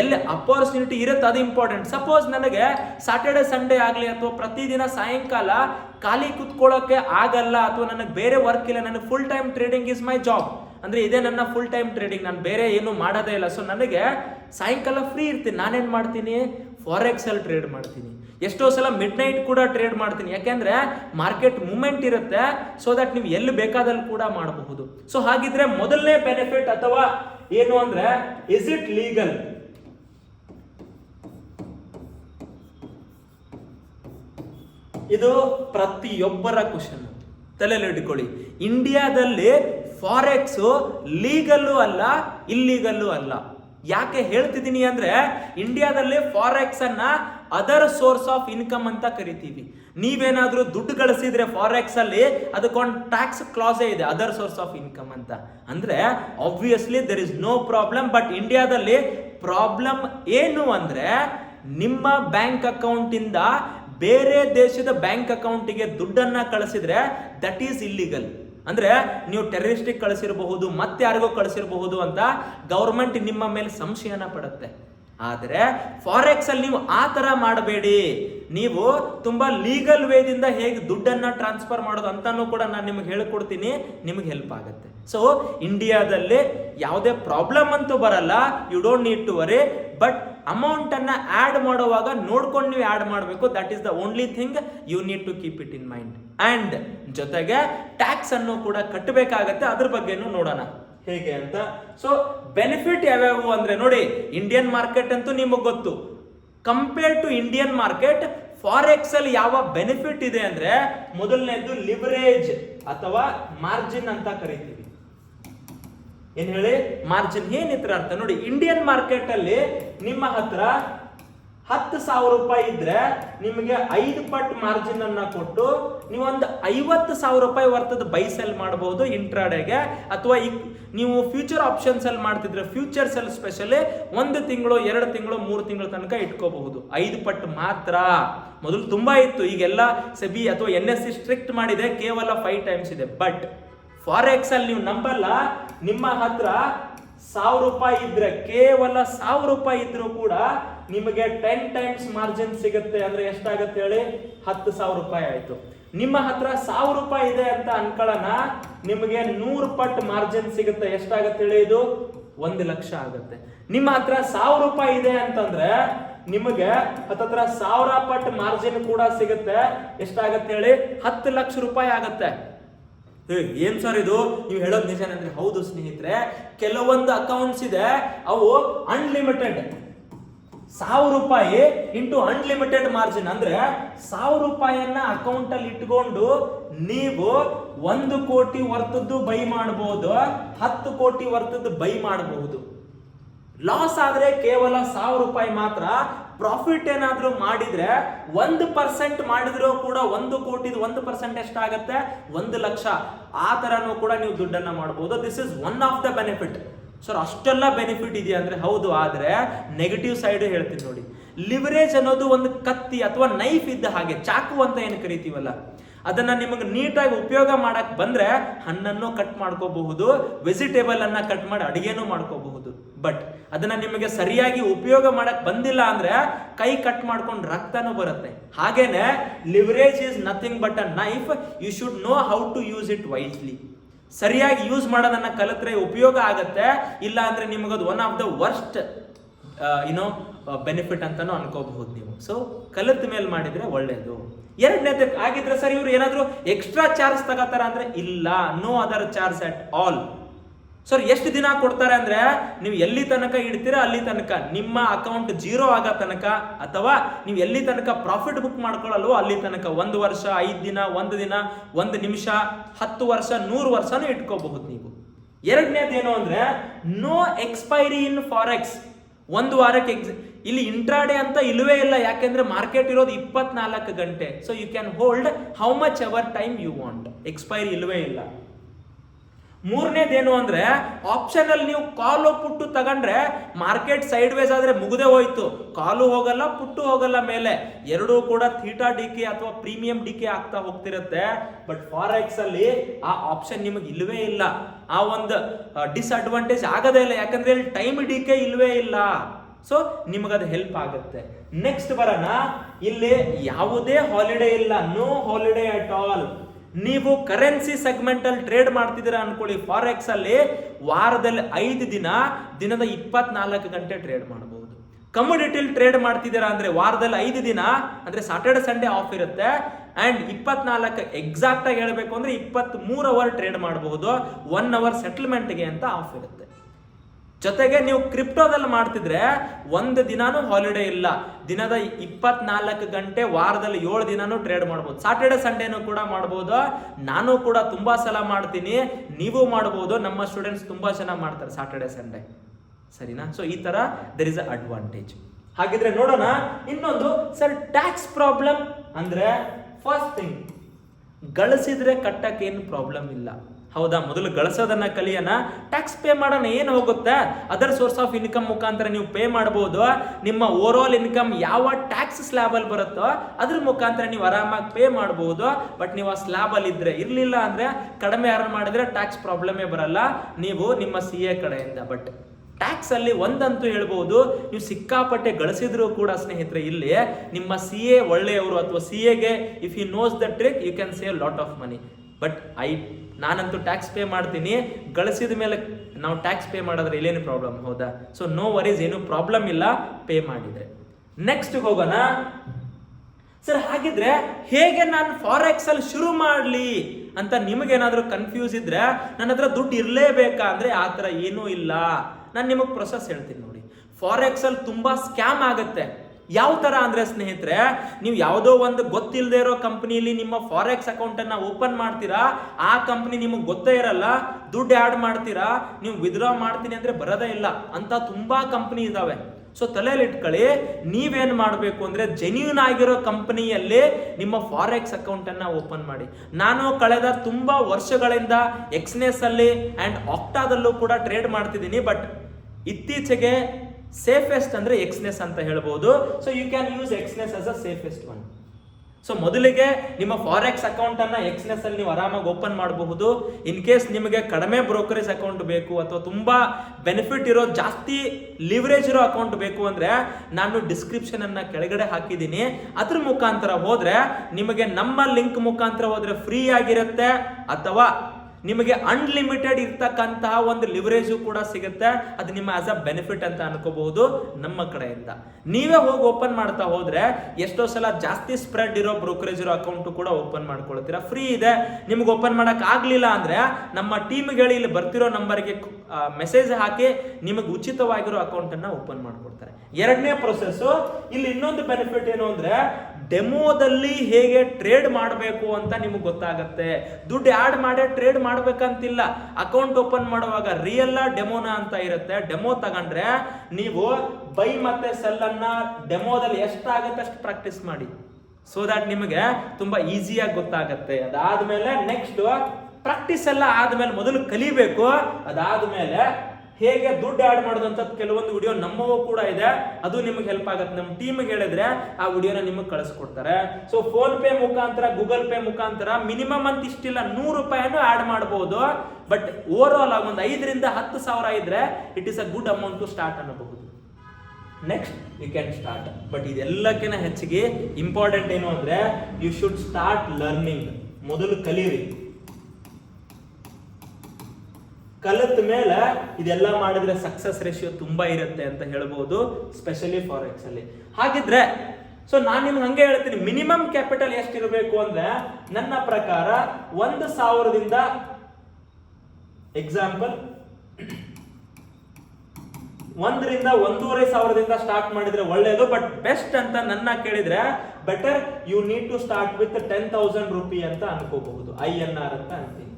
ಎಲ್ಲಿ ಅಪಾರ್ಚುನಿಟಿ ಇರುತ್ತೆ ಅದು ಇಂಪಾರ್ಟೆಂಟ್ ಸಪೋಸ್ ನನಗೆ ಸಾಟರ್ಡೆ ಸಂಡೇ ಆಗಲಿ ಅಥವಾ ಪ್ರತಿದಿನ ಸಾಯಂಕಾಲ ಖಾಲಿ ಕುತ್ಕೊಳ್ಳೋಕೆ ಆಗಲ್ಲ ಅಥವಾ ನನಗೆ ಬೇರೆ ವರ್ಕ್ ಇಲ್ಲ, ನನಗೆ full time trading is my job ಅಂದ್ರೆ ಇದೇ ನನ್ನ ಫುಲ್ ಟೈಮ್ ಟ್ರೇಡಿಂಗ್ ನಾನು ಬೇರೆ ಏನು ಮಾಡೋದೇ ಇಲ್ಲ. ಸೊ ನನಗೆ ಸಾಯಂಕಾಲ ಫ್ರೀ ಇರ್ತೀನಿ. ನಾನೇನು ಮಾಡ್ತೀನಿ? ಫಾರೆಕ್ಸ್ ಅಲ್ಲಿ ಟ್ರೇಡ್ ಮಾಡ್ತೀನಿ. ಎಷ್ಟೋ ಸಲ ಮಿಡ್ ನೈಟ್ ಕೂಡ ಟ್ರೇಡ್ ಮಾಡ್ತೀನಿ. ಯಾಕೆಂದ್ರೆ ಮಾರ್ಕೆಟ್ ಮೂಮೆಂಟ್ ಇರುತ್ತೆ ಸೊ ದಟ್ ನೀವು ಎಲ್ಲಿ ಬೇಕಾದಲ್ಲಿ ಕೂಡ ಮಾಡಬಹುದು. ಸೊ ಹಾಗಿದ್ರೆ ಮೊದಲನೇ ಬೆನಿಫಿಟ್ ಅಥವಾ ಏನು ಅಂದ್ರೆ ಇಸ್ ಇಟ್ ಲೀಗಲ್ ಇದು ಪ್ರತಿಯೊಬ್ಬರ ಕ್ವಶನ್ ತಲೆಯಲ್ಲಿ ಇಟ್ಕೊಳ್ಳಿ. ಇಂಡಿಯಾದಲ್ಲಿ ಫಾರೆಕ್ಸ್ ಲೀಗಲ್ಲು ಅಲ್ಲ, ಇಲ್ಲೀಗಲ್ಲು ಅಲ್ಲ. ಯಾಕೆ ಹೇಳ್ತಿದ್ದೀನಿ ಅಂದ್ರೆ, ಇಂಡಿಯಾದಲ್ಲಿ ಫಾರೆಕ್ಸ್ ಅನ್ನ ಅದರ್ ಸೋರ್ಸ್ ಆಫ್ ಇನ್ಕಮ್ ಅಂತ ಕರಿತೀವಿ. ನೀವೇನಾದರೂ ದುಡ್ಡು ಗಳಿಸಿದ್ರೆ ಫಾರೆಕ್ಸ್ ಅಲ್ಲಿ ಅದಕ್ಕೊಂದು ಟ್ಯಾಕ್ಸ್ ಕ್ಲಾಸೇ ಇದೆ ಅದರ್ ಸೋರ್ಸ್ ಆಫ್ ಇನ್ಕಮ್ ಅಂತ. ಅಂದ್ರೆ obviously there is no problem but ಇಂಡಿಯಾದಲ್ಲಿ ಪ್ರಾಬ್ಲಮ್ ಏನು ಅಂದ್ರೆ, ನಿಮ್ಮ ಬ್ಯಾಂಕ್ ಅಕೌಂಟ್ ಇಂದ ಬೇರೆ ದೇಶದ ಬ್ಯಾಂಕ್ ಅಕೌಂಟಿಗೆ ದುಡ್ಡನ್ನ ಕಳಿಸಿದ್ರೆ ದಟ್ ಈಸ್ ಇಲ್ಲಿಗಲ್ ಅಂದ್ರೆ ನೀವು ಟೆರರಿಸ್ಟಿಗೆ ಕಳಿಸಿರಬಹುದು, ಮತ್ತೆ ಯಾರಿಗೋ ಕಳಿಸಿರಬಹುದು ಅಂತ ಗೌರ್ಮೆಂಟ್ ನಿಮ್ಮ ಮೇಲೆ ಸಂಶಯನ ಪಡುತ್ತೆ. ಆದರೆ ಫಾರೆಕ್ಸ್ ಅಲ್ಲಿ ನೀವು ಆ ತರ ಮಾಡಬೇಡಿ. ನೀವು ತುಂಬಾ ಲೀಗಲ್ ವೇದಿಂದ ಹೇಗೆ ದುಡ್ಡನ್ನ ಟ್ರಾನ್ಸ್ಫರ್ ಮಾಡೋದು ಅಂತಾನು ಕೂಡ ನಾನು ನಿಮ್ಗೆ ಹೇಳ್ಕೊಡ್ತೀನಿ, ನಿಮ್ಗೆ ಹೆಲ್ಪ್ ಆಗುತ್ತೆ. ಸೊ ಇಂಡಿಯಾದಲ್ಲಿ ಯಾವುದೇ ಪ್ರಾಬ್ಲಮ್ ಅಂತೂ ಬರಲ್ಲ. You don't need to worry but amount add ಮಾಡುವಾಗ ನೋಡ್ಕೊಂಡು ನೀವು ಆಡ್ ಮಾಡಬೇಕು. That is the only thing you need to keep it in mind and ಜೊತೆಗೆ ಟ್ಯಾಕ್ಸ್ ಅನ್ನು ಕೂಡ ಕಟ್ಟಬೇಕಾಗತ್ತೆ ಅದ್ರ ಬಗ್ಗೆನೂ ನೋಡೋಣ. ಹೇಗೆ ಅಂತ? ಸೊ ಬೆನಿಫಿಟ್ ಯಾವ್ಯಾವು ಅಂದ್ರೆ ನೋಡಿ ಇಂಡಿಯನ್ ಮಾರ್ಕೆಟ್ ಅಂತೂ ನಿಮಗೆ ಗೊತ್ತು. Compare to Indian market forex ಅಲ್ಲಿ ಯಾವ ಬೆನಿಫಿಟ್ ಇದೆ ಅಂದ್ರೆ ಮೊದಲನೇದು ಲಿವರೇಜ್ ಅಥವಾ ಮಾರ್ಜಿನ್ ಅಂತ ಕರಿತೀವಿ. ಏನ್ ಹೇಳಿ? ಮಾರ್ಜಿನ್ ಏನಿತ್ರ ಅರ್ಥ? ನೋಡಿ ಇಂಡಿಯನ್ ಮಾರ್ಕೆಟ್ ಅಲ್ಲಿ ನಿಮ್ಮ ಹತ್ರ ಹತ್ತು ಸಾವಿರ ರೂಪಾಯಿ ಇದ್ರೆ ನಿಮಗೆ ಐದು ಪಟ್ ಮಾರ್ಜಿನ್ ಅನ್ನ ಕೊಟ್ಟು ನೀವೊಂದು ಐವತ್ತು ಸಾವಿರ ರೂಪಾಯಿ ವರ್ತದ ಬೈ ಸೆಲ್ ಮಾಡಬಹುದು ಇಂಟ್ರಾಡೆಗೆ ಅಥವಾ ನೀವು ಫ್ಯೂಚರ್ ಆಪ್ಷನ್ಸ್ ಅಲ್ಲಿ ಮಾಡ್ತಿದ್ರೆ ಫ್ಯೂಚರ್ಸ್ ಅಲ್ಲಿ ಸ್ಪೆಷಲಿ ಒಂದು ತಿಂಗಳು, ಎರಡು ತಿಂಗಳು, ಮೂರು ತಿಂಗಳ ತನಕ ಇಟ್ಕೋಬಹುದು. ಐದು ಪಟ್ ಮಾತ್ರ. ಮೊದಲು ತುಂಬಾ ಇತ್ತು. ಈಗೆಲ್ಲ ಸೆಬಿ ಅಥವಾ ಎನ್ ಎಸ್ ಸಿ ಸ್ಟ್ರಿಕ್ಟ್ ಮಾಡಿದೆ. ಕೇವಲ ಫೈವ್ ಟೈಮ್ಸ್ ಇದೆ. ಬಟ್ ಫಾರೆಕ್ಸ್ ಅಲ್ಲಿ ನೀವು ನಂಬಲ್ಲ, ನಿಮ್ಮ ಹತ್ರ ಸಾವಿರ ರೂಪಾಯಿ ಇದ್ರೆ, ಕೇವಲ ಸಾವಿರ ರೂಪಾಯಿ ಇದ್ರೂ ಕೂಡ ನಿಮಗೆ ಟೆನ್ ಟೈಮ್ಸ್ ಮಾರ್ಜಿನ್ ಸಿಗುತ್ತೆ ಅಂದ್ರೆ ಎಷ್ಟಾಗತ್ತೆ ಹೇಳಿ? ಹತ್ತು ಸಾವಿರ ರೂಪಾಯಿ ಆಯ್ತು. ನಿಮ್ಮ ಹತ್ರ ಸಾವಿರ ರೂಪಾಯಿ ಇದೆ ಅಂತ ಅನ್ಕೊಳ್ಳೋಣ, ನಿಮಗೆ ನೂರು ಪಟ್ ಮಾರ್ಜಿನ್ ಸಿಗುತ್ತೆ. ಎಷ್ಟಾಗತ್ತೆ ಹೇಳಿ ಇದು? ಒಂದು ಲಕ್ಷ ಆಗುತ್ತೆ. ನಿಮ್ಮ ಹತ್ರ ಸಾವಿರ ರೂಪಾಯಿ ಇದೆ ಅಂತಂದ್ರೆ, ನಿಮಗೆ ಹತ್ತತ್ರ ಸಾವಿರ ಪಟ್ ಮಾರ್ಜಿನ್ ಕೂಡ ಸಿಗುತ್ತೆ. ಎಷ್ಟಾಗತ್ತೆ ಹೇಳಿ? ಹತ್ತು ಲಕ್ಷ ರೂಪಾಯಿ ಆಗತ್ತೆ. ಏನ್ ಸರ್ ಇದು? ನೀವು ಹೇಳೋದ್ ನಿಜ ಅಂದ್ರೆ ಹೌದು ಸ್ನೇಹಿತರೆ, ಕೆಲವೊಂದು ಅಕೌಂಟ್ಸ್ ಇದೆ, ಅವು ಅನ್ಲಿಮಿಟೆಡ್ ಸಾವಿರ ರೂಪಾಯಿ ಇಂಟು ಅನ್ಲಿಮಿಟೆಡ್ ಮಾರ್ಜಿನ್ ಅಂದ್ರೆ ಸಾವಿರ ರೂಪಾಯಿಯನ್ನ ಅಕೌಂಟ್ ಅಲ್ಲಿ ಇಟ್ಕೊಂಡು ನೀವು ಒಂದು ಕೋಟಿ ವರ್ತದ್ದು ಬೈ ಮಾಡಬಹುದು ಹತ್ತು ಕೋಟಿ ವರ್ತದ್ದು ಬೈ ಮಾಡಬಹುದು ಲಾಸ್ ಆದ್ರೆ ಕೇವಲ ಸಾವಿರ ರೂಪಾಯಿ ಮಾತ್ರ ಪ್ರಾಫಿಟ್ ಏನಾದರೂ ಮಾಡಿದ್ರೆ ಒಂದು ಪರ್ಸೆಂಟ್ ಮಾಡಿದ್ರು ಕೂಡ ಒಂದು ಕೋಟಿದು ಒಂದು ಪರ್ಸೆಂಟ್ ಎಷ್ಟಾಗತ್ತೆ? ಒಂದು ಲಕ್ಷ. ಆ ಥರನೂ ಕೂಡ ನೀವು ದುಡ್ಡನ್ನ ಮಾಡಬಹುದು this is one of the benefit sir ಅಷ್ಟೆಲ್ಲ ಬೆನಿಫಿಟ್ ಇದೆಯಾ ಅಂದ್ರೆ ಹೌದು. ಆದರೆ ನೆಗೆಟಿವ್ ಸೈಡ್ ಹೇಳ್ತೀನಿ ನೋಡಿ. ಲಿವರೇಜ್ ಅನ್ನೋದು ಒಂದು ಕತ್ತಿ ಅಥವಾ ನೈಫ್ ಇದ್ದ ಹಾಗೆ, ಚಾಕು ಅಂತ ಏನು ಕರಿತೀವಲ್ಲ? ಅದನ್ನ ನಿಮಗೆ ನೀಟಾಗಿ ಉಪಯೋಗ ಮಾಡಕ್ ಬಂದ್ರೆ ಹಣ್ಣನ್ನು ಕಟ್ ಮಾಡ್ಕೋಬಹುದು ವೆಜಿಟೇಬಲನ್ನು ಕಟ್ ಮಾಡಿ ಅಡಿಗೆನೂ ಮಾಡ್ಕೋಬಹುದು. ಬಟ್ ಅದನ್ನ ನಿಮಗೆ ಸರಿಯಾಗಿ ಉಪಯೋಗ ಮಾಡಕ್ ಬಂದಿಲ್ಲ ಅಂದ್ರೆ ಕೈ ಕಟ್ ಮಾಡ್ಕೊಂಡು ರಕ್ತನೂ ಬರುತ್ತೆ. ಹಾಗೇನೆ leverage is nothing but a knife you should know how to use it wisely ಸರಿಯಾಗಿ ಯೂಸ್ ಮಾಡೋದನ್ನ ಕಲಿತ್ರೆ ಉಪಯೋಗ ಆಗತ್ತೆ. ಇಲ್ಲ ಅಂದ್ರೆ ನಿಮಗದು ಒನ್ ಆಫ್ ದ ವರ್ಸ್ಟ್ ಏನೋ ಬೆನಿಫಿಟ್ ಅಂತಾನು ಅನ್ಕೋಬಹುದು ನೀವು. ಸೊ ಕಲಿತ ಮೇಲೆ ಮಾಡಿದ್ರೆ ಒಳ್ಳೆಯದು ಎರಡನೇದಕ್ಕೆ ಆಗಿದ್ರೆ ಸರ್ ಇವ್ರು ಏನಾದರೂ ಎಕ್ಸ್ಟ್ರಾ ಚಾರ್ಜ್ ತಗೋತಾರ ಅಂದ್ರೆ ಇಲ್ಲ no other charge at all sir ಎಷ್ಟು ದಿನ ಕೊಡ್ತಾರೆ ಅಂದ್ರೆ ನೀವು ಎಲ್ಲಿ ತನಕ ಇಡ್ತೀರಾ, ಅಲ್ಲಿ ತನಕ? ನಿಮ್ಮ ಅಕೌಂಟ್ ಜೀರೋ ಆಗೋ ತನಕ ಅಥವಾ ನೀವು ಎಲ್ಲಿ ತನಕ ಪ್ರಾಫಿಟ್ ಬುಕ್ ಮಾಡ್ಕೊಳ್ಳಲ್ವೋ, ಅಲ್ಲಿ ತನಕ? ಒಂದು ವರ್ಷ, ಐದು ದಿನ, ಒಂದು ದಿನ, ಒಂದು ನಿಮಿಷ, ಹತ್ತು ವರ್ಷ, ನೂರು ವರ್ಷನೂ ಇಟ್ಕೋಬಹುದು ನೀವು. ಎರಡನೇದೇನು ಅಂದ್ರೆ ನೋ ಎಕ್ಸ್ಪೈರಿ ಇನ್ ಫಾರೆಕ್ಸ್ ಒಂದು ವಾರಕ್ಕೆ ಎಕ್ಸ್ ಇಲ್ಲಿ ಇಂಟ್ರಾಡೇ ಅಂತ ಇಲ್ಲವೇ ಇಲ್ಲ, ಯಾಕೆಂದ್ರೆ ಮಾರ್ಕೆಟ್ ಇರೋದು ಇಪ್ಪತ್ನಾಲ್ಕು ಗಂಟೆ. So you can hold how much hour time you want expiry ಇಲ್ಲವೇ ಇಲ್ಲ. ಮೂರನೇದೇನು ಅಂದ್ರೆ ಆಪ್ಷನ್ ಅಲ್ಲಿ ನೀವು ಕಾಲು ಪುಟ್ಟು ತಗೊಂಡ್ರೆ ಮಾರ್ಕೆಟ್ ಸೈಡ್ ವೇಸ್ ಆದ್ರೆ ಮುಗದೆ ಹೋಯ್ತು. ಕಾಲು ಹೋಗಲ್ಲ, ಪುಟ್ಟು ಹೋಗಲ್ಲ ಮೇಲೆ. ಎರಡೂ ಕೂಡ ಥೀಟಾ ಡಿಕೆ ಅಥವಾ ಪ್ರೀಮಿಯಂ ಡಿಕೆ ಆಗ್ತಾ ಹೋಗ್ತಿರುತ್ತೆ. ಬಟ್ ಫಾರೆಕ್ಸ್ ಅಲ್ಲಿ ಆ ಆಪ್ಷನ್ ನಿಮಗೆ ಇಲ್ವೇ ಇಲ್ಲ. ಆ ಒಂದು ಡಿಸ್ಅಡ್ವಾಂಟೇಜ್ ಆಗದೇ ಇಲ್ಲ. ಯಾಕಂದ್ರೆ ಇಲ್ಲಿ ಟೈಮ್ ಡಿಕೆ ಇಲ್ವೇ ಇಲ್ಲ. ಸೊ ನಿಮಗದು ಹೆಲ್ಪ್ ಆಗುತ್ತೆ. ನೆಕ್ಸ್ಟ್ ಬರೋಣ. ಇಲ್ಲಿ ಯಾವುದೇ ಹಾಲಿಡೇ ಇಲ್ಲ. ನೋ ಹಾಲಿಡೇ ಅಟ್ ಆಲ್ ನೀವು ಕರೆನ್ಸಿ ಸೆಗ್ಮೆಂಟಲ್ಲಿ ಟ್ರೇಡ್ ಮಾಡ್ತಿದ್ದೀರಾ ಅನ್ಕೊಳ್ಳಿ. ಫಾರೆಕ್ಸ್ ಅಲ್ಲಿ ವಾರದಲ್ಲಿ ಐದು ದಿನ, ದಿನದ ಇಪ್ಪತ್ನಾಲ್ಕು ಗಂಟೆ ಟ್ರೇಡ್ ಮಾಡಬಹುದು. ಕಮ್ಯುನಿಟಿಲಿ ಟ್ರೇಡ್ ಮಾಡ್ತಿದ್ದೀರಾ ಅಂದ್ರೆ ವಾರದಲ್ಲಿ ಐದು ದಿನ, ಅಂದ್ರೆ ಸಾಟರ್ಡೆ ಸಂಡೇ ಆಫ್ ಇರುತ್ತೆ. ಅಂಡ್ ಇಪ್ಪತ್ನಾಲ್ಕು ಎಕ್ಸಾಕ್ಟ್ ಆಗಿ ಹೇಳಬೇಕು ಅಂದ್ರೆ ಇಪ್ಪತ್ತ್ ಮೂರು ಅವರ್ ಟ್ರೇಡ್ ಮಾಡಬಹುದು ಒನ್ ಅವರ್ ಸೆಟಲ್ಮೆಂಟ್ಗೆ ಅಂತ ಆಫ್ ಇರುತ್ತೆ. ಜೊತೆಗೆ ನೀವು ಕ್ರಿಪ್ಟೋದಲ್ಲಿ ಮಾಡ್ತಿದ್ರೆ ಒಂದು ದಿನಾನು ಹಾಲಿಡೇ ಇಲ್ಲ. ದಿನದ ಇಪ್ಪತ್ನಾಲ್ಕು ಗಂಟೆ, ವಾರದಲ್ಲಿ ಏಳು ದಿನಾನು ಟ್ರೇಡ್ ಮಾಡ್ಬೋದು. ಸಾಟರ್ಡೆ ಸಂಡೇನು ಕೂಡ ಮಾಡ್ಬೋದು. ನಾನು ಕೂಡ ತುಂಬಾ ಸಲ ಮಾಡ್ತೀನಿ. ನೀವು ಮಾಡ್ಬೋದು. ನಮ್ಮ ಸ್ಟೂಡೆಂಟ್ಸ್ ತುಂಬಾ ಚೆನ್ನಾಗಿ ಮಾಡ್ತಾರೆ ಸಾಟರ್ಡೆ ಸಂಡೇ ಸರಿನಾ? ಸೊ ಈ ತರ ದರ್ ಇಸ್ ಅ ಅಡ್ವಾಂಟೇಜ್ ಹಾಗಿದ್ರೆ ನೋಡೋಣ ಇನ್ನೊಂದು ಸರ್ ಟ್ಯಾಕ್ಸ್ ಪ್ರಾಬ್ಲಮ್ ಅಂದ್ರೆ ಫಸ್ಟ್ ಥಿಂಗ್ ಗಳಿಸಿದ್ರೆ ಕಟ್ಟಕ್ಕೆ ಏನು ಪ್ರಾಬ್ಲಮ್ ಇಲ್ಲ. ಹೌದಾ? ಮೊದಲು ಗಳಿಸೋದನ್ನ ಕಲಿಯೋಣ. ಟ್ಯಾಕ್ಸ್ ಪೇ ಮಾಡೋಣ, ಏನು ಹೋಗುತ್ತೆ? ಅದರ್ ಸೋರ್ಸ್ ಆಫ್ ಇನ್ಕಮ್ ಮುಖಾಂತರ ನೀವು ಪೇ ಮಾಡಬಹುದು ನಿಮ್ಮ ಓವರ್ ಇನ್ಕಮ್ ಯಾವ ಟ್ಯಾಕ್ಸ್ ಸ್ಲ್ಯಾಬಲ್ಲಿ ಬರುತ್ತೋ, ಅದ್ರ ಮುಖಾಂತರ ನೀವು ಆರಾಮಾಗಿ ಪೇ ಮಾಡಬಹುದು ಬಟ್ ನೀವು ಆ ಸ್ಲ್ಯಾಬಲ್ಲಿ ಇದ್ರೆ ಇರಲಿಲ್ಲ ಅಂದ್ರೆ ಕಡಿಮೆ ಅರ್ನ್ ಮಾಡಿದ್ರೆ ಟ್ಯಾಕ್ಸ್ ಪ್ರಾಬ್ಲಮೇ ಬರಲ್ಲ. ನೀವು ನಿಮ್ಮ ಸಿ ಎ ಕಡೆಯಿಂದ. ಬಟ್ ಟ್ಯಾಕ್ಸ್ ಅಲ್ಲಿ ಒಂದಂತೂ ಹೇಳ್ಬೋದು. ನೀವು ಸಿಕ್ಕಾಪಟ್ಟೆ ಗಳಿಸಿದ್ರು ಕೂಡ ಸ್ನೇಹಿತರೆ, ಇಲ್ಲಿ ನಿಮ್ಮ ಸಿ ಎ ಒಳ್ಳೆಯವರು ಅಥವಾ ಸಿ ಎಗೆ if you knows the trick you can save lot of money but I ನಾನಂತೂ ಟ್ಯಾಕ್ಸ್ ಪೇ ಮಾಡ್ತೀನಿ, ಗಳಿಸಿದ ಮೇಲೆ ನಾವು ಟ್ಯಾಕ್ಸ್ ಪೇ ಮಾಡಿದ್ರೆ ಇಲ್ಲೇನು ಪ್ರಾಬ್ಲಮ್ ಹೌದಾ? ಸೊ ನೋ ವರೀಸ್ ಏನು ಪ್ರಾಬ್ಲಮ್ ಇಲ್ಲ ಪೇ ಮಾಡಿದ್ರೆ ನೆಕ್ಸ್ಟ್ ಹೋಗೋಣ. ಸರ್ ಹಾಗಿದ್ರೆ ಹೇಗೆ ನಾನು ಫಾರೆಕ್ಸ್ ಅಲ್ಲಿ ಶುರು ಮಾಡಲಿ ಅಂತ ನಿಮಗೇನಾದರೂ ಕನ್ಫ್ಯೂಸ್ ಇದ್ರೆ ನನ್ನ ಹತ್ರ ದುಡ್ಡು ಇರಲೇಬೇಕಾ? ಅಂದ್ರೆ ಆ ಥರ ಏನೂ ಇಲ್ಲ. ನಾನು ನಿಮಗೆ ಪ್ರೊಸೆಸ್ ಹೇಳ್ತೀನಿ ನೋಡಿ. ಫಾರೆಕ್ಸ್ ಅಲ್ಲಿ ತುಂಬಾ ಸ್ಕ್ಯಾಮ್ ಆಗುತ್ತೆ. ಯಾವ ಥರ ಅಂದ್ರೆ ಸ್ನೇಹಿತರೆ, ನೀವು ಯಾವುದೋ ಒಂದು ಗೊತ್ತಿಲ್ಲದೆ ಇರೋ ಕಂಪ್ನಿಲಿ ನಿಮ್ಮ ಫಾರೆಕ್ಸ್ ಅಕೌಂಟ್ ಅನ್ನ ಓಪನ್ ಮಾಡ್ತೀರಾ, ಆ ಕಂಪನಿ ನಿಮಗೆ ಗೊತ್ತೇ ಇರಲ್ಲ, ದುಡ್ಡು ಆ್ಯಡ್ ಮಾಡ್ತೀರಾ, ನೀವು ವಿದ್ರಾ ಮಾಡ್ತೀನಿ ಅಂದ್ರೆ ಬರೋದೇ ಇಲ್ಲ. ಅಂತ ತುಂಬಾ ಕಂಪನಿ ಇದಾವೆ. ಸೊ ತಲೆಯಲ್ಲಿ ಇಟ್ಕೊಳ್ಳಿ, ನೀವೇನ್ ಮಾಡಬೇಕು ಅಂದ್ರೆ ಜೆನ್ಯೂನ್ ಆಗಿರೋ ಕಂಪನಿಯಲ್ಲಿ ನಿಮ್ಮ ಫಾರೆಕ್ಸ್ ಅಕೌಂಟ್ ಅನ್ನ ಓಪನ್ ಮಾಡಿ. ನಾನು ಕಳೆದ ತುಂಬಾ ವರ್ಷಗಳಿಂದ ಎಕ್ಸ್ನೆಸ್ ಅಲ್ಲಿ ಅಂಡ್ ಆಕ್ಟಾದಲ್ಲೂ ಕೂಡ ಟ್ರೇಡ್ ಮಾಡ್ತಿದ್ದೀನಿ ಬಟ್ ಇತ್ತೀಚೆಗೆ ಸೇಫೆಸ್ಟ್ ಅಂದ್ರೆ ಎಕ್ಸ್ನೆಸ್ ಅಂತ ಹೇಳ್ಬೋದು. So you can use Exness as a safest one so ಮೊದಲಿಗೆ ನಿಮ್ಮ ಫಾರೆಕ್ಸ್ ಅಕೌಂಟ್ ಅನ್ನ ಎಕ್ಸ್ನೆಸ್ ಅಲ್ಲಿ ನೀವು ಆರಾಮಾಗಿ ಓಪನ್ ಮಾಡಬಹುದು. ಇನ್ ಕೇಸ್ ನಿಮಗೆ ಕಡಿಮೆ ಬ್ರೋಕರೇಜ್ ಅಕೌಂಟ್ ಬೇಕು ಅಥವಾ ತುಂಬಾ ಬೆನಿಫಿಟ್ ಇರೋ ಜಾಸ್ತಿ ಲಿವರೇಜ್ ಇರೋ ಅಕೌಂಟ್ ಬೇಕು ಅಂದ್ರೆ ನಾನು ಡಿಸ್ಕ್ರಿಪ್ಷನ್ ಅನ್ನ ಕೆಳಗಡೆ ಹಾಕಿದ್ದೀನಿ. ಅದ್ರ ಮುಖಾಂತರ ಹೋದ್ರೆ ನಿಮಗೆ ನಮ್ಮ ಲಿಂಕ್ ಮುಖಾಂತರ ಹೋದ್ರೆ ಫ್ರೀ ಆಗಿರುತ್ತೆ. ಅಥವಾ ನಿಮಗೆ ಅನ್ಲಿಮಿಟೆಡ್ ಇರ್ತಕ್ಕಂತಹ ಒಂದು ಲಿವರೇಜು ಕೂಡ ಸಿಗುತ್ತೆ. ಅದು ನಿಮ್ಮ ಆಸ್ ಅ ಬೆನಿಫಿಟ್ ಅಂತ ಅನ್ಕೋಬಹುದು ನಮ್ಮ ಕಡೆಯಿಂದ. ನೀವೇ ಹೋಗಿ ಓಪನ್ ಮಾಡ್ತಾ ಹೋದ್ರೆ ಎಷ್ಟೋ ಸಲ ಜಾಸ್ತಿ ಸ್ಪ್ರೆಡ್ ಇರೋ ಬ್ರೋಕರೇಜ್ ಇರೋ ಅಕೌಂಟ್ ಕೂಡ ಓಪನ್ ಮಾಡ್ಕೊಳ್ತೀರಾ. ಫ್ರೀ ಇದೆ. ನಿಮ್ಗೆ ಓಪನ್ ಮಾಡಕ್ ಆಗ್ಲಿಲ್ಲ ಅಂದ್ರೆ ನಮ್ಮ ಟೀಮ್ಗೆ ಹೇಳಿ ಇಲ್ಲಿ ಬರ್ತಿರೋ ನಂಬರ್ಗೆ ಮೆಸೇಜ್ ಹಾಕಿ ನಿಮಗೆ ಉಚಿತವಾಗಿರೋ ಅಕೌಂಟ್ ಅನ್ನ ಓಪನ್ ಮಾಡ್ಕೊಡ್ತಾರೆ. ಎರಡನೇ ಪ್ರೊಸೆಸ್ ಇಲ್ಲಿ ಇನ್ನೊಂದು ಬೆನಿಫಿಟ್ ಏನು ಅಂದ್ರೆ ಡೆಮೋದಲ್ಲಿ ಹೇಗೆ ಟ್ರೇಡ್ ಮಾಡಬೇಕು ಅಂತ ನಿಮಗೆ ಗೊತ್ತಾಗತ್ತೆ. ದುಡ್ಡು ಆ್ಯಡ್ ಮಾಡೇ ಟ್ರೇಡ್ ಮಾಡಬೇಕಂತಿಲ್ಲ. ಅಕೌಂಟ್ ಓಪನ್ ಮಾಡುವಾಗ ರಿಯಲ್ಲ ಡೆಮೋನ ಅಂತ ಇರುತ್ತೆ. ಡೆಮೋ ತಗೊಂಡ್ರೆ ನೀವು ಬೈ ಮತ್ತೆ ಸೆಲ್ಲನ್ನು ಡೆಮೋದಲ್ಲಿ ಎಷ್ಟಾಗುತ್ತೆ ಅಷ್ಟು ಪ್ರಾಕ್ಟೀಸ್ ಮಾಡಿ. ಸೊ ದಟ್ ನಿಮಗೆ ತುಂಬ ಈಸಿಯಾಗಿ ಗೊತ್ತಾಗತ್ತೆ. ಅದಾದ್ಮೇಲೆ ನೆಕ್ಸ್ಟ್ ಪ್ರಾಕ್ಟೀಸ್ ಎಲ್ಲ ಆದಮೇಲೆ ಮೊದಲು ಕಲಿಬೇಕು. ಅದಾದ್ಮೇಲೆ ಹೇಗೆ ದುಡ್ಡು ಆ್ಯಡ್ ಮಾಡೋದಂತ ಕೆಲವೊಂದು ವಿಡಿಯೋ ನಮ್ಮವೂ ಕೂಡ ಇದೆ. ಅದು ನಿಮಗೆ ಹೆಲ್ಪ್ ಆಗುತ್ತೆ. ನಮ್ಮ ಟೀಮ್ಗೆ ಹೇಳಿದ್ರೆ ಆ ವಿಡಿಯೋನ ನಿಮಗೆ ಕಳಿಸ್ಕೊಡ್ತಾರೆ. ಸೊ ಫೋನ್ ಪೇ ಮುಖಾಂತರ ಗೂಗಲ್ ಪೇ ಮುಖಾಂತರ ಮಿನಿಮಮ್ ಅಂತ ಇಷ್ಟಿಲ್ಲ, ನೂರು ರೂಪಾಯಿನೂ ಆ್ಯಡ್ ಮಾಡ್ಬೋದು. ಬಟ್ ಓವರ್ ಆಲ್ ಆಗಿ ಒಂದು ಐದರಿಂದ ಹತ್ತು ಸಾವಿರ ಇದ್ರೆ it is a good amount to start ಅನ್ನಬಹುದು. Next you can start but ಇದೆಲ್ಲಕ್ಕಿಂತ ಹೆಚ್ಚಿಗೆ ಇಂಪಾರ್ಟೆಂಟ್ ಏನು ಅಂದ್ರೆ ಯು ಶುಡ್ ಸ್ಟಾರ್ಟ್ ಲರ್ನಿಂಗ್ ಮೊದಲು ಕಲೀರಿ ಕಲಿತ ಮೇಲೆ ಇದೆಲ್ಲ ಮಾಡಿದ್ರೆ ಸಕ್ಸಸ್ ರೇಷಿಯೋ ತುಂಬಾ ಇರುತ್ತೆ ಅಂತ ಹೇಳ್ಬೋದು ಸ್ಪೆಷಲಿ ಫಾರೆಕ್ಸ್ ಅಲ್ಲಿ. ಹಾಗಿದ್ರೆ ಸೊ ನಾನು ನಿಮ್ಗೆ ಹಂಗೆ ಹೇಳ್ತೀನಿ ಮಿನಿಮಮ್ ಕ್ಯಾಪಿಟಲ್ ಎಷ್ಟಿರಬೇಕು ಅಂದ್ರೆ ನನ್ನ ಪ್ರಕಾರ ಒಂದು ಸಾವಿರದಿಂದ ಎಕ್ಸಾಂಪಲ್ ಒಂದರಿಂದ ಒಂದೂವರೆ ಸಾವಿರದಿಂದ ಸ್ಟಾರ್ಟ್ ಮಾಡಿದ್ರೆ ಒಳ್ಳೆಯದು ಬಟ್ ಬೆಸ್ಟ್ ಅಂತ ನನ್ನ ಕೇಳಿದ್ರೆ better you need to start with ten thousand rupee ಅಂತ ಅನ್ಕೋಬಹುದು ಐ ಎನ್ ಆರ್ ಅಂತ ಅಂತೀನಿ.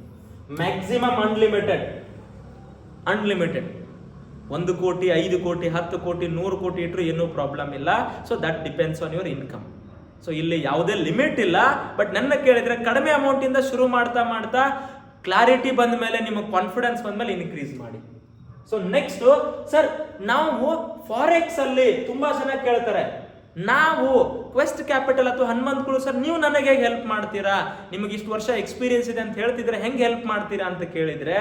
ಮ್ಯಾಕ್ಸಿಮಮ್ ಅನ್ಲಿಮಿಟೆಡ್ ಅನ್ಲಿಮಿಟೆಡ್ ಒಂದು ಕೋಟಿ, ಐದು ಕೋಟಿ, ಹತ್ತು ಕೋಟಿ, ನೂರು ಕೋಟಿ ಇಟ್ಟರು ಏನೂ ಪ್ರಾಬ್ಲಮ್ ಇಲ್ಲ. So that depends on your income so ಇಲ್ಲಿ ಯಾವುದೇ ಲಿಮಿಟ್ ಇಲ್ಲ ಬಟ್ ನನ್ನ ಕೇಳಿದ್ರೆ ಕಡಿಮೆ ಅಮೌಂಟ್ ಇಂದ ಶುರು ಮಾಡ್ತಾ ಮಾಡ್ತಾ ಕ್ಲಾರಿಟಿ ಬಂದ ಮೇಲೆ ನಿಮಗೆ ಕಾನ್ಫಿಡೆನ್ಸ್ ಬಂದ ಮೇಲೆ ಇನ್ಕ್ರೀಸ್ ಮಾಡಿ. ಸೊ ನೆಕ್ಸ್ಟ್ ಸರ್ ನಾವು ಫಾರೆಕ್ಸ್ ಅಲ್ಲಿ ತುಂಬಾ ಜನ ಕೇಳ್ತಾರೆ. ನಾವು ಕ್ವೆಸ್ಟ್ ಕ್ಯಾಪಿಟಲ್ ಅಥವಾ ಹನುಮಂತಗಳು ಸರ್ ನೀವು ನನಗೆ ಹೆಲ್ಪ್ ಮಾಡ್ತೀರಾ? ನಿಮಗೆ ಇಷ್ಟು ವರ್ಷ ಎಕ್ಸ್ಪೀರಿಯನ್ಸ್ ಇದೆ ಅಂತ ಹೇಳ್ತಿದ್ರೆ ಹೆಂಗೆ ಹೆಲ್ಪ್ ಮಾಡ್ತೀರಾ ಅಂತ ಕೇಳಿದ್ರೆ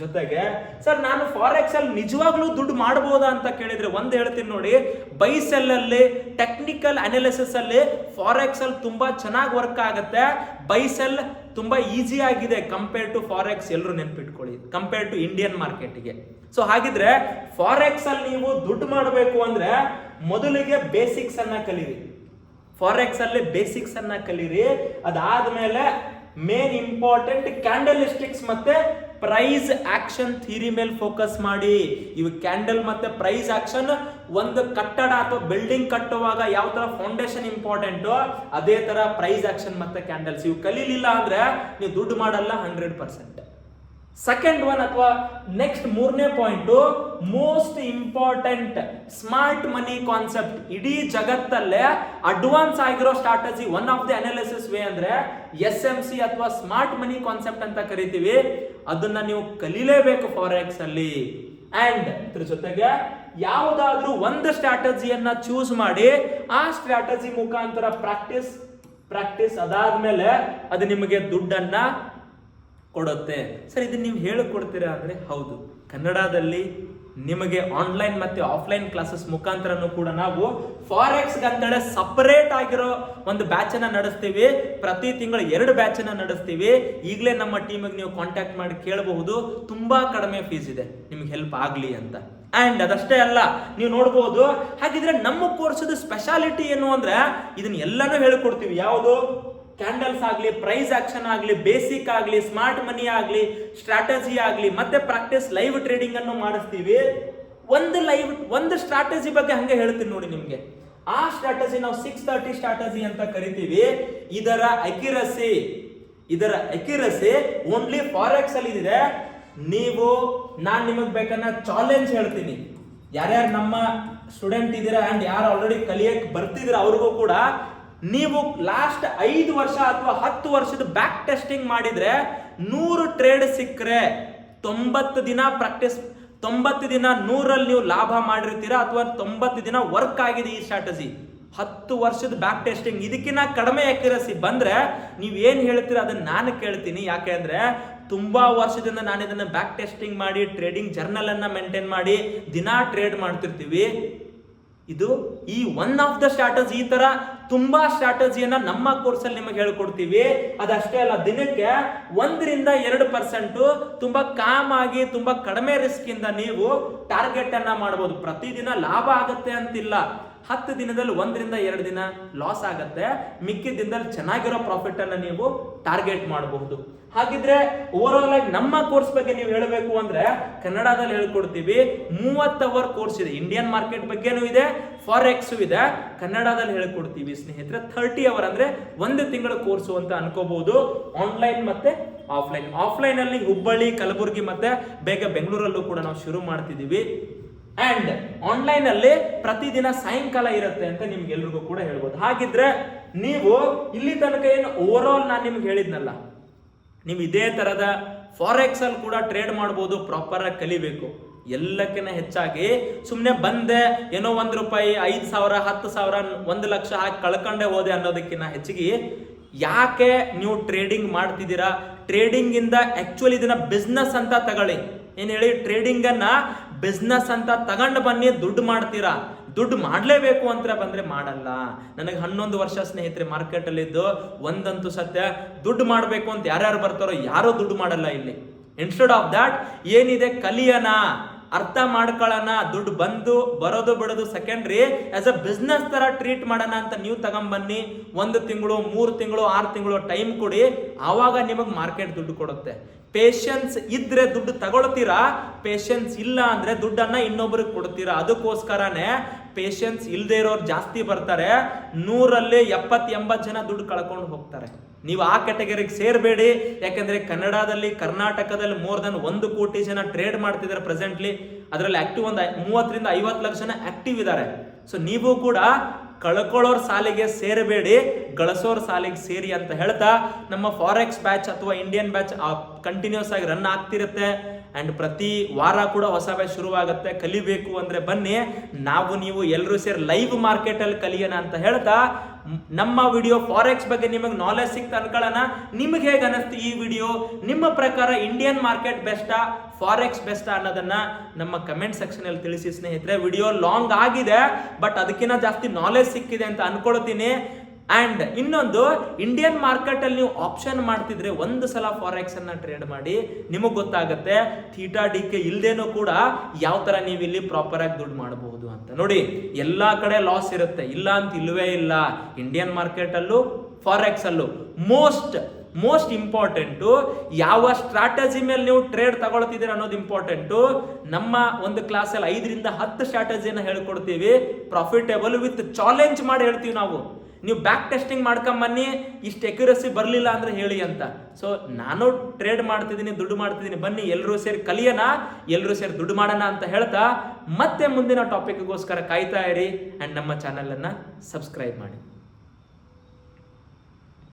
ಜೊತೆಗೆ, ಸರ್, ನಾನು ಫಾರೆಕ್ಸ್ ಅಲ್ಲಿ ನಿಜವಾಗ್ಲೂ ದುಡ್ಡು ಮಾಡಬಹುದಾ ಅಂತ ಕೇಳಿದ್ರೆ ಒಂದು ಹೇಳ್ತೀನಿ ನೋಡಿ. ಬೈಸೆಲ್ ಅಲ್ಲಿ ಟೆಕ್ನಿಕಲ್ ಅನಾಲಿಸಿಸ್ ಅಲ್ಲಿ ಫಾರೆಕ್ಸ್ ಅಲ್ಲಿ ತುಂಬಾ ಚೆನ್ನಾಗಿ ವರ್ಕ್ ಆಗುತ್ತೆ. ಬೈಸೆಲ್ ತುಂಬಾ ಈಸಿ ಆಗಿದೆ ಕಂಪೇರ್ ಟು ಫಾರೆಕ್ಸ್ ಎಲ್ಲರೂ ನೆನ್ಪಿಟ್ಕೊಳ್ಳಿ ಕಂಪೇರ್ ಟು ಇಂಡಿಯನ್ ಮಾರ್ಕೆಟ್ಗೆ ಸೊ ಹಾಗಿದ್ರೆ ಫಾರೆಕ್ಸ್ ಅಲ್ಲಿ ನೀವು ದುಡ್ಡು ಮಾಡಬೇಕು ಅಂದ್ರೆ ಮೊದಲಿಗೆ ಬೇಸಿಕ್ಸ್ ಅನ್ನ ಕಲೀರಿ. ಫಾರೆಕ್ಸ್ ಅಲ್ಲಿ ಬೇಸಿಕ್ಸ್ ಅನ್ನ ಕಲೀರಿ. ಅದಾದ್ಮೇಲೆ ಮೇನ್ ಇಂಪಾರ್ಟೆಂಟ್ ಕ್ಯಾಂಡಲಿಸ್ಟಿಕ್ಸ್ ಮತ್ತೆ ಪ್ರೈಸ್ ಆಕ್ಷನ್ ಥಿಯರಿ ಮೇಲೆ ಫೋಕಸ್ ಮಾಡಿ. ಇವು ಕ್ಯಾಂಡಲ್ ಮತ್ತೆ ಪ್ರೈಸ್ ಆಕ್ಷನ್ ಒಂದು ಕಟ್ಟಡ ಅಥವಾ ಬಿಲ್ಡಿಂಗ್ ಕಟ್ಟುವಾಗ ಯಾವ ತರ ಫೌಂಡೇಶನ್ ಇಂಪಾರ್ಟೆಂಟ್, ಅದೇ ತರ ಪ್ರೈಸ್ ಆಕ್ಷನ್ ಮತ್ತೆ ಕ್ಯಾಂಡಲ್ಸ್. ಇವು ಕಲೀಲಿಲ್ಲ ಅಂದ್ರೆ ನೀವು ದುಡ್ಡು ಮಾಡಲ್ಲ ಹಂಡ್ರೆಡ್ ಪರ್ಸೆಂಟ್. ಸೆಕೆಂಡ್ ಒನ್ ಅಥವಾ ನೆಕ್ಸ್ಟ್ ಮೂರನೇ point most important smart money concept ಇಡೀ ಜಗತ್ತಲ್ಲೇ ಅಡ್ವಾನ್ಸ್ ಆಗಿರೋ strategy one of the analysis way ಅಂದ್ರೆ ಎಸ್ ಎಂ ಸಿ ಅಥವಾ ಸ್ಮಾರ್ಟ್ ಮನಿ ಕಾನ್ಸೆಪ್ಟ್ ಅಂತ ಕರಿತೀವಿ, ಅದನ್ನ ನೀವು ಕಲೀಲೇಬೇಕು ಫಾರೆಕ್ಸ್ ಅಲ್ಲಿ. ಅಂಡ್ ಇದ್ರ ಜೊತೆಗೆ ಯಾವುದಾದ್ರೂ ಒಂದು ಸ್ಟ್ರಾಟಜಿಯನ್ನ ಚೂಸ್ ಮಾಡಿ, ಆ ಸ್ಟ್ರಾಟಜಿ ಮುಖಾಂತರ ಪ್ರಾಕ್ಟೀಸ್ ಪ್ರಾಕ್ಟೀಸ್ ಅದಾದ್ಮೇಲೆ ಅದು ನಿಮಗೆ ದುಡ್ಡನ್ನ ಕೊಡುತ್ತೆ. ಸರ್ ಇದನ್ನ ನೀವು ಹೇಳಿಕೊಡ್ತೀರಾ ಅಂದ್ರೆ ಹೌದು. ಕನ್ನಡದಲ್ಲಿ ನಿಮಗೆ ಆನ್ಲೈನ್ ಮತ್ತೆ ಆಫ್ಲೈನ್ ಕ್ಲಾಸಸ್ ಮುಖಾಂತರನೂ ಕೂಡ ನಾವು ಫಾರೆಕ್ಸ್ ಅಂತೇಳಿ ಸಪರೇಟ್ ಆಗಿರೋ ಒಂದು ಬ್ಯಾಚ್ ಅನ್ನ ನಡೆಸ್ತೀವಿ. ಪ್ರತಿ ತಿಂಗಳು ಎರಡು ಬ್ಯಾಚ್ ಅನ್ನ ನಡೆಸ್ತೀವಿ. ಈಗಲೇ ನಮ್ಮ ಟೀಮಿಗೆ ನೀವು ಕಾಂಟ್ಯಾಕ್ಟ್ ಮಾಡಿ ಕೇಳಬಹುದು. ತುಂಬಾ ಕಡಿಮೆ ಫೀಸ್ ಇದೆ. ನಿಮ್ಗೆ ಹೆಲ್ಪ್ ಆಗ್ಲಿ ಅಂತ. ಅಂಡ್ ಅದಷ್ಟೇ ಅಲ್ಲ, ನೀವು ನೋಡ್ಬೋದು. ಹಾಗಿದ್ರೆ ನಮ್ಮ ಕೋರ್ಸದ ಸ್ಪೆಷಾಲಿಟಿ ಏನು ಅಂದ್ರೆ, ಇದನ್ನ ಎಲ್ಲಾನು ಹೇಳ್ಕೊಡ್ತೀವಿ. ಯಾವುದು? ಕ್ಯಾಂಡಲ್ಸ್ ಆಗಲಿ ಪ್ರೈಸ್ ಆಕ್ಷನ್ ಆಗಲಿ ಬೇಸಿಕ್ ಆಗಲಿ ಸ್ಮಾರ್ಟ್ ಮನಿ ಆಗಲಿ ಸ್ಟ್ರಾಟಜಿ ಆಗಲಿ, ಮತ್ತೆ ಪ್ರಾಕ್ಟೀಸ್ ಲೈವ್ ಟ್ರೇಡಿಂಗ್ ಅನ್ನು ಮಾಡಿಸ್ತೀವಿ. ಒಂದು ಲೈವ್ ಒಂದು ಸ್ಟ್ರಾಟಜಿ ಬಗ್ಗೆ ಹಂಗೆ ಹೇಳ್ತೀನಿ ನೋಡಿ ನಿಮಗೆ. ಆ ಸ್ಟ್ರಾಟಜಿ ನಾವು ಸಿಕ್ಸ್ ತರ್ಟಿ ಸ್ಟ್ರಾಟಜಿ ಅಂತ ಕರಿತೀವಿ. ಇದರ ಅಕ್ಯುರಸಿ ಇದರ ಅಕ್ಯುರಸಿ ಓನ್ಲಿ ಫಾರೆಕ್ಸ್ ಅಲ್ಲಿ ಇದೆ. ನೀವು, ನಾನು ನಿಮಗೆ ಬೇಕನ್ನ ಚಾಲೆಂಜ್ ಹೇಳ್ತೀನಿ. ಯಾರ್ಯಾರು ನಮ್ಮ ಸ್ಟೂಡೆಂಟ್ ಇದ್ದೀರಾ ಅಂಡ್ ಯಾರು ಆಲ್ರೆಡಿ ಕಲಿಯಕ್ಕೆ ಬರ್ತಿದ್ದೀರಾ ಅವ್ರಿಗೂ ಕೂಡ ನೀವು ಲಾಸ್ಟ್ ಐದು ವರ್ಷ ಅಥವಾ ಹತ್ತು ವರ್ಷದ ಬ್ಯಾಕ್ ಟೆಸ್ಟಿಂಗ್ ಮಾಡಿದ್ರೆ ನೂರು ಟ್ರೇಡ್ ಸಿಕ್ಕರೆ. ತೊಂಬತ್ತು ದಿನ ಪ್ರಾಕ್ಟೀಸ್ ತೊಂಬತ್ತು ದಿನ ನೂರಲ್ಲಿ ನೀವು ಲಾಭ ಮಾಡಿರ್ತೀರಾ ಅಥವಾ ತೊಂಬತ್ತು ದಿನ ವರ್ಕ್ ಆಗಿದೆ ಈ ಸ್ಟ್ರಾಟಜಿ ಹತ್ತು ವರ್ಷದ ಬ್ಯಾಕ್ ಟೆಸ್ಟಿಂಗ್ ಇದಕ್ಕಿಂತ ಕಡಿಮೆ ಅಕ್ಯುರಸಿ ಬಂದ್ರೆ ನೀವು ಏನ್ ಹೇಳ್ತೀರಾ ಅದನ್ನ ನಾನು ಕೇಳ್ತೀನಿ. ಯಾಕೆ ಅಂದ್ರೆ ತುಂಬಾ ವರ್ಷದಿಂದ ನಾನು ಇದನ್ನ ಬ್ಯಾಕ್ ಟೆಸ್ಟಿಂಗ್ ಮಾಡಿ ಟ್ರೇಡಿಂಗ್ ಜರ್ನಲ್ ಅನ್ನ ಮೇಂಟೈನ್ ಮಾಡಿ ದಿನಾ ಟ್ರೇಡ್ ಮಾಡ್ತಿರ್ತೀವಿ. ಇದು ಈ ಒನ್ ಆಫ್ ದ ಸ್ಟ್ರಾಟಜಿ ಈ ತರ ತುಂಬಾ ಸ್ಟ್ರಾಟಜಿಯನ್ನ ನಮ್ಮ ಕೋರ್ಸಲ್ಲಿ ನಿಮಗೆ ಹೇಳ್ಕೊಡ್ತೀವಿ. ಅದಷ್ಟೇ ಅಲ್ಲ, ದಿನಕ್ಕೆ ಒಂದರಿಂದ ಎರಡು ಪರ್ಸೆಂಟ್ ತುಂಬಾ ಕಾಮ್ ಆಗಿ, ತುಂಬಾ ಕಡಿಮೆ ರಿಸ್ಕ್ ಇಂದ ನೀವು ಟಾರ್ಗೆಟ್ ಅನ್ನ ಮಾಡಬಹುದು ಪ್ರತಿದಿನ ಲಾಭ ಆಗತ್ತೆ ಅಂತಿಲ್ಲ. ಹತ್ತು ದಿನದಲ್ಲಿ ಒಂದರಿಂದ ಎರಡು ದಿನ ಲಾಸ್ ಆಗತ್ತೆ. ಮಿಕ್ಕಿದ ದಿನದಲ್ಲಿ ಚೆನ್ನಾಗಿರೋ ಪ್ರಾಫಿಟ್ ಅನ್ನ ನೀವು ಟಾರ್ಗೆಟ್ ಮಾಡಬಹುದು. ಹಾಗಿದ್ರೆ ಓವರ್ ಆಲ್ ಆಗಿ ನಮ್ಮ ಕೋರ್ಸ್ ಬಗ್ಗೆ ನೀವು ಹೇಳಬೇಕು ಅಂದ್ರೆ ಕನ್ನಡದಲ್ಲಿ ಹೇಳ್ಕೊಡ್ತೀವಿ ಮೂವತ್ತು ಅವರ್ ಕೋರ್ಸ್ ಇದೆ. ಇಂಡಿಯನ್ ಮಾರ್ಕೆಟ್ ಬಗ್ಗೆನೂ ಇದೆ ಫಾರೆಕ್ಸ್ ಇದೆ. ಕನ್ನಡದಲ್ಲಿ ಹೇಳ್ಕೊಡ್ತೀವಿ ಸ್ನೇಹಿತರೆ. ಥರ್ಟಿ ಅವರ್ ಅಂದ್ರೆ ಒಂದು ತಿಂಗಳ ಕೋರ್ಸು ಅಂತ ಅನ್ಕೋಬಹುದು ಆನ್ಲೈನ್ ಮತ್ತೆ ಆಫ್ಲೈನ್ ಆಫ್ಲೈನ್ ಅಲ್ಲಿ ಹುಬ್ಬಳ್ಳಿ, ಕಲಬುರಗಿ ಮತ್ತೆ ಬೇಗ ಬೆಂಗಳೂರಲ್ಲೂ ಕೂಡ ನಾವು ಶುರು ಮಾಡ್ತಿದ್ದೀವಿ. ಅಂಡ್ ಆನ್ಲೈನ್ ಅಲ್ಲಿ ಪ್ರತಿದಿನ ಸಾಯಂಕಾಲ ಇರುತ್ತೆ ಅಂತ ನಿಮ್ಗೆಲ್ರಿಗೂ ಕೂಡ ಹೇಳ್ಬೋದು. ಹಾಗಿದ್ರೆ ನೀವು ಇಲ್ಲಿ ತನಕ ಏನು ಓವರ್ ಆಲ್ ನಾನು ನಿಮ್ಗೆ ಹೇಳಿದ್ನಲ್ಲ ನೀವು ಇದೇ ಥರದ ಫಾರೆಕ್ಸ್ ಅಲ್ಲಿ ಕೂಡ ಟ್ರೇಡ್ ಮಾಡ್ಬೋದು ಪ್ರಾಪರ್ ಆಗಿ ಕಲಿಬೇಕು. ಎಲ್ಲಕ್ಕಿಂತ ಹೆಚ್ಚಾಗಿ ಸುಮ್ಮನೆ ಬಂದೆ, ಏನೋ ಒಂದು ರೂಪಾಯಿ ಐದು ಸಾವಿರ, ಹತ್ತು ಸಾವಿರ, ಒಂದು ಲಕ್ಷ ಹಾಕಿ ಕಳ್ಕೊಂಡೆ ಹೋದೆ ಅನ್ನೋದಕ್ಕಿಂತ ಹೆಚ್ಚಿಗೆ ಯಾಕೆ ನೀವು ಟ್ರೇಡಿಂಗ್ ಮಾಡ್ತಿದ್ದೀರಾ? ಟ್ರೇಡಿಂಗ್ ಇಂದ ಆಕ್ಚುಲಿ ಇದನ್ನ ಬಿಸ್ನೆಸ್ ಅಂತ ತಗೊಳ್ಳಿ. ಏನು ಹೇಳಿ ಟ್ರೇಡಿಂಗ್ ಅನ್ನ ಬಿಸ್ನೆಸ್ ಅಂತ ತಗೊಂಡು ಬನ್ನಿ, ದುಡ್ಡು ಮಾಡ್ತೀರಾ? ದುಡ್ಡು ಮಾಡಲೇಬೇಕು ಅಂತ ಬಂದ್ರೆ ಮಾಡಲ್ಲ. ನನಗೆ ಹನ್ನೊಂದು ವರ್ಷ ಸ್ನೇಹಿತರೆ ಮಾರ್ಕೆಟ್ ಅಲ್ಲಿ ಇದ್ದು ಒಂದಂತೂ ಸತ್ಯ, ದುಡ್ಡು ಮಾಡಬೇಕು ಅಂತ ಯಾರ್ಯಾರು ಬರ್ತಾರೋ ಯಾರೋ ದುಡ್ಡು ಮಾಡಲ್ಲ ಇಲ್ಲಿ. ಇನ್ಸ್ಟೆಡ್ ಆಫ್ ದ್ಯಾಟ್ ಏನಿದೆ? ಕಲಿಯನ, ಅರ್ಥ ಮಾಡ್ಕೊಳ್ಳೋಣ ದುಡ್ಡು ಬಂದು ಬರೋದು ಬಿಡೋದು ಸೆಕೆಂಡ್ರಿ ಆಸ್ ಅ ಬಿಸ್ನೆಸ್ ತರ ಟ್ರೀಟ್ ಮಾಡೋಣ ಅಂತ ನೀವು ತಗೊಂಬನ್ನಿ. ಒಂದು ತಿಂಗಳು, ಮೂರು ತಿಂಗಳು, ಆರು ತಿಂಗಳು ಟೈಮ್ ಕೊಡಿ. ಆವಾಗ ನಿಮಗೆ ಮಾರ್ಕೆಟ್ ದುಡ್ಡು ಕೊಡುತ್ತೆ. ಪೇಷನ್ಸ್ ಇದ್ರೆ ದುಡ್ಡು ತಗೊಳ್ತೀರಾ? ಪೇಷನ್ಸ್ ಇಲ್ಲ ಅಂದ್ರೆ ದುಡ್ಡನ್ನ ಇನ್ನೊಬ್ಬರಿಗೆ ಕೊಡ್ತೀರಾ? ಅದಕ್ಕೋಸ್ಕರನೇ ಪೇಷನ್ಸ್ ಇಲ್ಲದೆ ಇರೋರು ಜಾಸ್ತಿ ಬರ್ತಾರೆ, ನೂರಲ್ಲಿ ಎಪ್ಪತ್ತು ಎಂಬತ್ತು ಜನ ದುಡ್ಡು ಕಳ್ಕೊಂಡು ಹೋಗ್ತಾರೆ. ನೀವು ಆ ಕ್ಯಾಟಗರಿಗೆ ಸೇರಬೇಡಿ, ಯಾಕಂದ್ರೆ ಕನ್ನಡದಲ್ಲಿ, ಕರ್ನಾಟಕದಲ್ಲಿ ಮೋರ್ ದನ್ ಒಂದು ಕೋಟಿ ಜನ ಟ್ರೇಡ್ ಮಾಡ್ತಿದ್ದಾರೆ ಪ್ರೆಸೆಂಟ್ಲಿ ಅದರಲ್ಲಿ ಆಕ್ಟಿವ್ ಒಂದು ಮೂವತ್ತರಿಂದ ಐವತ್ತು ಲಕ್ಷ ಜನ ಆಕ್ಟಿವ್ ಇದ್ದಾರೆ. ಸೊ ನೀವು ಕೂಡ ಕಳ್ಕೊಳ್ಳೋರ್ ಸಾಲಿಗೆ ಸೇರಬೇಡಿ, ಗಳಿಸೋರ್ ಸಾಲಿಗೆ ಸೇರಿ ಅಂತ ಹೇಳ್ತಾ, ನಮ್ಮ ಫಾರೆಕ್ಸ್ ಬ್ಯಾಚ್ ಅಥವಾ ಇಂಡಿಯನ್ ಬ್ಯಾಚ್ ಕಂಟಿನ್ಯೂಸ್ ಆಗಿ ರನ್ ಆಗ್ತಿರುತ್ತೆ. ಅಂಡ್ ಪ್ರತಿ ವಾರ ಕೂಡ ಹೊಸ ಬ್ಯಾಚ್ ಶುರುವಾಗುತ್ತೆ. ಕಲಿಬೇಕು ಅಂದ್ರೆ ಬನ್ನಿ, ನಾವು ನೀವು ಎಲ್ಲರೂ ಸೇರಿ ಲೈವ್ ಮಾರ್ಕೆಟ್ ಅಲ್ಲಿ ಕಲಿಯೋಣ ಅಂತ ಹೇಳ್ತಾ, ನಮ್ಮ ವಿಡಿಯೋ ಫಾರೆಕ್ಸ್ ಬಗ್ಗೆ ನಿಮಗೆ ನಾಲೆಜ್ ಸಿಕ್ತ ಅನ್ಕೊಳ್ಳೋಣ. ನಿಮ್ಗೆ ಹೇಗೆ ಅನಿಸ್ತು ಈ ವಿಡಿಯೋ ನಿಮ್ಮ ಪ್ರಕಾರ ಇಂಡಿಯನ್ ಮಾರ್ಕೆಟ್ ಬೆಸ್ಟಾ ಫಾರೆಕ್ಸ್ ಬೆಸ್ಟಾ ಅನ್ನೋದನ್ನ ನಮ್ಮ ಕಮೆಂಟ್ ಸೆಕ್ಷನ್ ಅಲ್ಲಿ ತಿಳಿಸಿ ಸ್ನೇಹಿತರೆ. ವಿಡಿಯೋ ಲಾಂಗ್ ಆಗಿದೆ ಬಟ್ ಅದಕ್ಕಿಂತ ಜಾಸ್ತಿ ನಾಲೆಜ್ ಸಿಕ್ಕಿದೆ ಅಂತ ಅನ್ಕೊಳ್ತೀನಿ. ಅಂಡ್ ಇನ್ನೊಂದು ಇಂಡಿಯನ್ ಮಾರ್ಕೆಟಲ್ಲಿ ನೀವು ಆಪ್ಷನ್ ಮಾಡ್ತಿದ್ರೆ ಒಂದು ಸಲ ಫಾರೆಕ್ಸ್ ಅನ್ನ ಟ್ರೇಡ್ ಮಾಡಿ, ನಿಮಗೆ ಗೊತ್ತಾಗುತ್ತೆ ಥೀಟಾ ಡಿ ಕೆ ಇಲ್ದೇನೂ ಕೂಡ ಯಾವ ತರ ನೀವು ಇಲ್ಲಿ ಪ್ರಾಪರ್ ಆಗಿ ದುಡ್ಡು ಮಾಡಬಹುದು ಅಂತ. ನೋಡಿ, ಎಲ್ಲಾ ಕಡೆ ಲಾಸ್ ಇರುತ್ತೆ. ಇಲ್ಲ ಅಂತ ಇಲ್ಲವೇ ಇಲ್ಲ. ಇಂಡಿಯನ್ ಮಾರ್ಕೆಟ್ ಅಲ್ಲೂ ಫಾರೆಕ್ಸ್ ಅಲ್ಲೂ. ಮೋಸ್ಟ್ ಮೋಸ್ಟ್ ಇಂಪಾರ್ಟೆಂಟು ಯಾವ ಸ್ಟ್ರಾಟಜಿ ಮೇಲೆ ನೀವು ಟ್ರೇಡ್ ತಗೊಳ್ತಿದ್ದೀರ ಅನ್ನೋದು ಇಂಪಾರ್ಟೆಂಟು ನಮ್ಮ ಒಂದು ಕ್ಲಾಸಲ್ಲಿ ಐದರಿಂದ ಹತ್ತು ಸ್ಟ್ರಾಟಜಿಯನ್ನು ಹೇಳ್ಕೊಡ್ತೀವಿ. ಪ್ರಾಫಿಟೇಬಲ್ ವಿತ್ ಚಾಲೆಂಜ್ ಮಾಡಿ ಹೇಳ್ತೀವಿ ನಾವು. ನೀವು ಬ್ಯಾಕ್ ಟೆಸ್ಟಿಂಗ್ ಮಾಡ್ಕೊಂಬನ್ನಿ ಇಷ್ಟು ಎಕ್ಯುರಸಿ ಬರಲಿಲ್ಲ ಅಂದ್ರೆ ಹೇಳಿ ಅಂತ. ಸೊ ನಾನು ಟ್ರೇಡ್ ಮಾಡ್ತಿದ್ದೀನಿ, ದುಡ್ಡು ಮಾಡ್ತಿದ್ದೀನಿ, ಬನ್ನಿ ಎಲ್ಲರೂ ಸೇರಿ ಕಲಿಯೋಣ ಎಲ್ಲರೂ ಸೇರಿ ದುಡ್ಡು ಮಾಡೋಣ ಅಂತ ಹೇಳ್ತಾ ಮತ್ತೆ ಮುಂದಿನ ಟಾಪಿಕ್ಗೋಸ್ಕರ ಕಾಯ್ತಾ ಇರಿ. ಆ್ಯಂಡ್ ನಮ್ಮ ಚಾನಲನ್ನು ಸಬ್ಸ್ಕ್ರೈಬ್ ಮಾಡಿ.